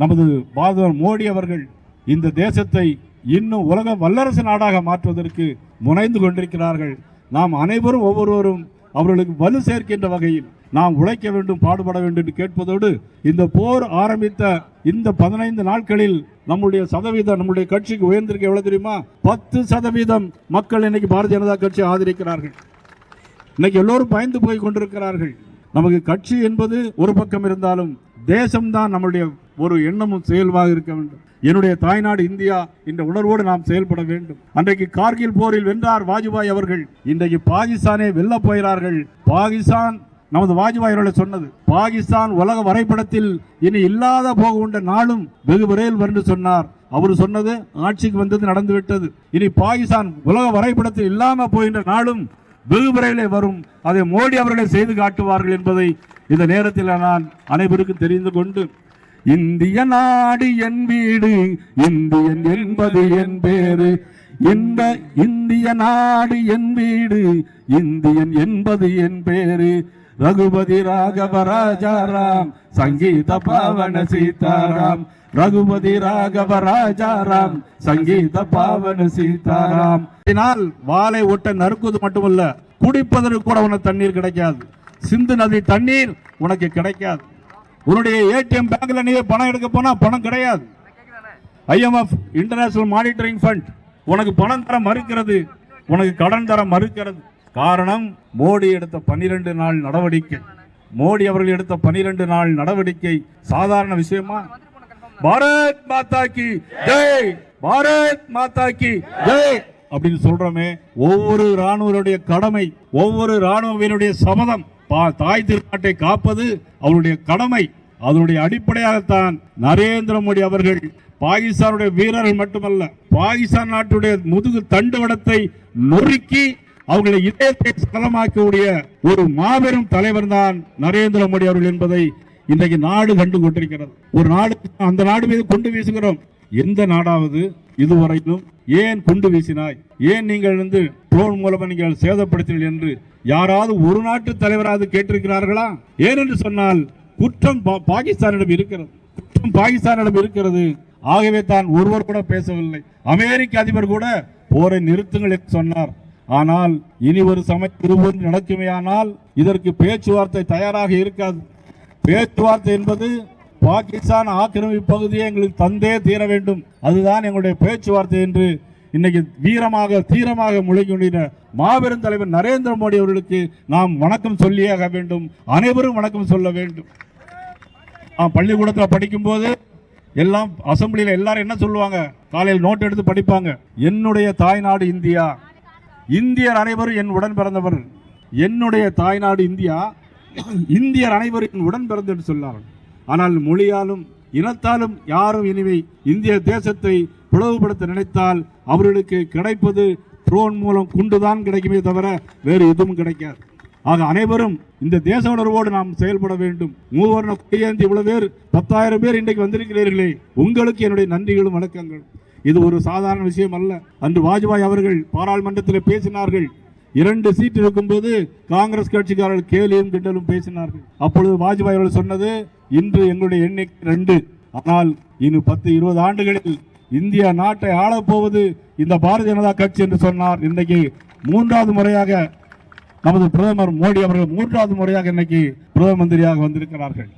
நமது பாரதர் மோடி அவர்கள் இந்த தேசத்தை இன்னும் உலக வல்லரசு நாடாக மாற்றுவதற்கு முனைந்து கொண்டிருக்கிறார்கள். நாம் அனைவரும் ஒவ்வொருவரும் அவர்களுக்கு வலு சேர்க்கின்ற வகையில் நாம் உழைக்க வேண்டும் பாடுபட வேண்டும் என்று கேட்பதோடு இந்த போர் ஆரம்பித்த இந்த பதினைந்து நாட்களில் நம்முடைய சதவீதம் நம்முடைய கட்சிக்கு உயர்ந்திருக்க எவ்வளவு தெரியுமா? பத்து சதவீதம் மக்கள் இன்னைக்கு பாரதிய ஜனதா கட்சி ஆதரிக்கிறார்கள். இன்னைக்கு எல்லோரும் பயந்து போய் கொண்டிருக்கிறார்கள். நமக்கு கட்சி என்பது ஒரு பக்கம் இருந்தாலும் தேசம்தான் நம்முடைய ஒரு எண்ணமும் செயல்வாக இருக்க வேண்டும். என்னுடைய தாய்நாடு இந்தியா இந்த உணர்வோடு நாம் செயல்பட வேண்டும். அன்றைக்கு கார்கில் போரில் வென்றார் வாஜ்பாய் அவர்கள். இன்றைக்கு பாகிஸ்தானே வெல்ல போகிறார்கள். பாகிஸ்தான் நமது வாஜ்பாய் அவர்கள் சொன்னது பாகிஸ்தான் உலக வரைபடத்தில் இனி இல்லாத போக உண்ட நாளும் வெகு விரைவில் என்று சொன்னார். அவர் சொன்னது ஆட்சிக்கு வந்தது நடந்துவிட்டது இனி பாகிஸ்தான் உலக வரைபடத்தில் இல்லாமல் போகின்ற நாளும் வெகு விரைவிலே வரும். அதை மோடி அவர்களே செய்து காட்டுவார்கள் என்பதை இந்த நேரத்தில் நான் அனைவருக்கும் தெரிந்து கொண்டு இந்திய நாடு என் வீடு இந்தியன் என்பது என் பேரு. இந்த இந்திய நாடு என் வீடு இந்தியன் என்பது என் பேரு. ரகுபதி ராகவ ராஜாராம் சங்கீத பாவன சீதாராம். ரகுபதி ராகவ ராஜாராம் சங்கீத பாவன சீதாராம். இதனால் வாளை ஒட்ட நறுக்குவது மட்டுமல்ல குடிப்பதற்கு கூட உனக்கு தண்ணீர் கிடைக்காது. சிந்து நதி தண்ணீர் உனக்கு கிடைக்காது. உன்னுடைய ஏடிஎம் பேங்க்ல நீ பணம் எடுக்க போனா பணம் கிடையாது. ஐஎம்எஃப் இன்டர்நேஷனல் மானிட்டரிங் ஃபண்ட் உனக்கு பணம் தர மறுக்கிறது. உனக்கு கடன் தர மறுக்கிறது. காரணம் மோடி எடுத்த பன்னிரண்டு நாள் நடவடிக்கை. மோடி அவர்கள் எடுத்த பன்னிரண்டு நாள் நடவடிக்கை சாதாரண விஷயமா? பாரத் மாதா கி ஜெய்! பாரத் மாதா கி ஜெய்! அப்படின்னு சொல்றோமே ஒவ்வொரு ராணுவருடைய கடமை ஒவ்வொரு ராணுவ சபதம். தாய் திருநாட்டை காப்பது அவருடைய கடமை. அதனுடைய அடிப்படையாகத்தான் நரேந்திர மோடி அவர்கள் பாகிஸ்தானுடைய வீரர்கள் மட்டுமல்ல பாகிஸ்தான் நாட்டுடைய முதுகு தண்டுவடத்தை நொறுக்கி அவர்களை இதயத்தை சலமாக்கக்கூடிய ஒரு மாபெரும் தலைவர் தான் நரேந்திர மோடி அவர்கள் என்பதை இன்றைக்கு நாடு கண்டு கொண்டிருக்கிறது ஒரு நாடு அந்த நாடு மீது கொண்டு வீசுகிறோம். எந்த நாடாவது இதுவரையிலும் ஏன் குண்டு வீசினாய்? ஏன் நீங்கள் வந்து ட்ரோன் மூலமாக நீங்கள் சேதப்படுத்தினீர்கள் என்று யாராவது ஒரு நாட்டு தலைவராவது கேட்டிருக்கிறார்களா? ஏனென்று சொன்னால் குற்றம் பா- பாகிஸ்தானிடம் இருக்கிறது. குற்றம் பாகிஸ்தானிடம் இருக்கிறது. ஆகவே தான் ஒருவர் கூட பேசவில்லை. அமெரிக்க அதிபர் கூட போரை நிறுத்துங்கள் என்று சொன்னார். ஆனால் இனி ஒரு சமயம் இருவரும் நடக்குமேயானால் இதற்கு பேச்சுவார்த்தை தயாராக இருக்காது. பேச்சுவார்த்தை என்பது பாகிஸ்தான் ஆக்கிரமிப்பு பகுதியை எங்களுக்கு தந்தே தீர வேண்டும். அதுதான் எங்களுடைய பேச்சுவார்த்தை என்று இன்னைக்கு வீரமாக தீரமாக முழங்கியுள்ள மாபெரும் தலைவர் நரேந்திர மோடி அவர்களுக்கு நாம் வணக்கம் சொல்லியாக வேண்டும். அனைவரும் வணக்கம் சொல்ல வேண்டும். நான் பள்ளிக்கூடத்தில் படிக்கும்போது எல்லாம் அசம்பிளியில் எல்லாரும் என்ன சொல்லுவாங்க? காலையில் நோட் எடுத்து படிப்பாங்க. என்னுடைய தாய்நாடு இந்தியா. இந்தியர் அனைவரும் என் உடன் பிறந்தவர். என்னுடைய தாய்நாடு இந்தியா. இந்தியர் அனைவரும் என் உடன் பிறந்தவர் என்று சொன்னார்கள் ஆனால் மொழியாலும் இனத்தாலும் யாரும் இனிமே இந்திய தேசத்தை பிளவுபடுத்த நினைத்தால் அவர்களுக்கு கிடைப்பது ட்ரோன் மூலம் குண்டுதான் கிடைக்குமே தவிர வேறு எதுவும் கிடைக்காது. ஆக அனைவரும் இந்த தேச உணர்வோடு நாம் செயல்பட வேண்டும். மூவர்ண கையேந்தி இவ்வளவு பேர் பத்தாயிரம் பேர் இன்றைக்கு வந்திருக்கிறீர்களே. உங்களுக்கு என்னுடைய நன்றிகளும் வணக்கங்கள் இது ஒரு சாதாரண விஷயம் அல்ல. அன்று வாஜ்பாய் அவர்கள் பாராளுமன்றத்தில் பேசினார்கள். இரண்டு சீட் இருக்கும்போது காங்கிரஸ் கட்சிக்காரர்கள் கேலியும் கிண்டலும் பேசினார்கள். அப்பொழுது வாஜ்பாய் அவர்கள் சொன்னது இன்று எங்களுடைய எண்ணிக்கை ரெண்டு. ஆனால் இன்னும் பத்து இருபது ஆண்டுகளில் இந்தியா நாட்டை ஆளப்போவது இந்த பாரதிய ஜனதா கட்சி என்று சொன்னார். இன்றைக்கு மூன்றாவது முறையாக நமது பிரதமர் மோடி அவர்கள் மூன்றாவது முறையாக இன்னைக்கு பிரதம மந்திரியாக வந்திருக்கிறார்கள்.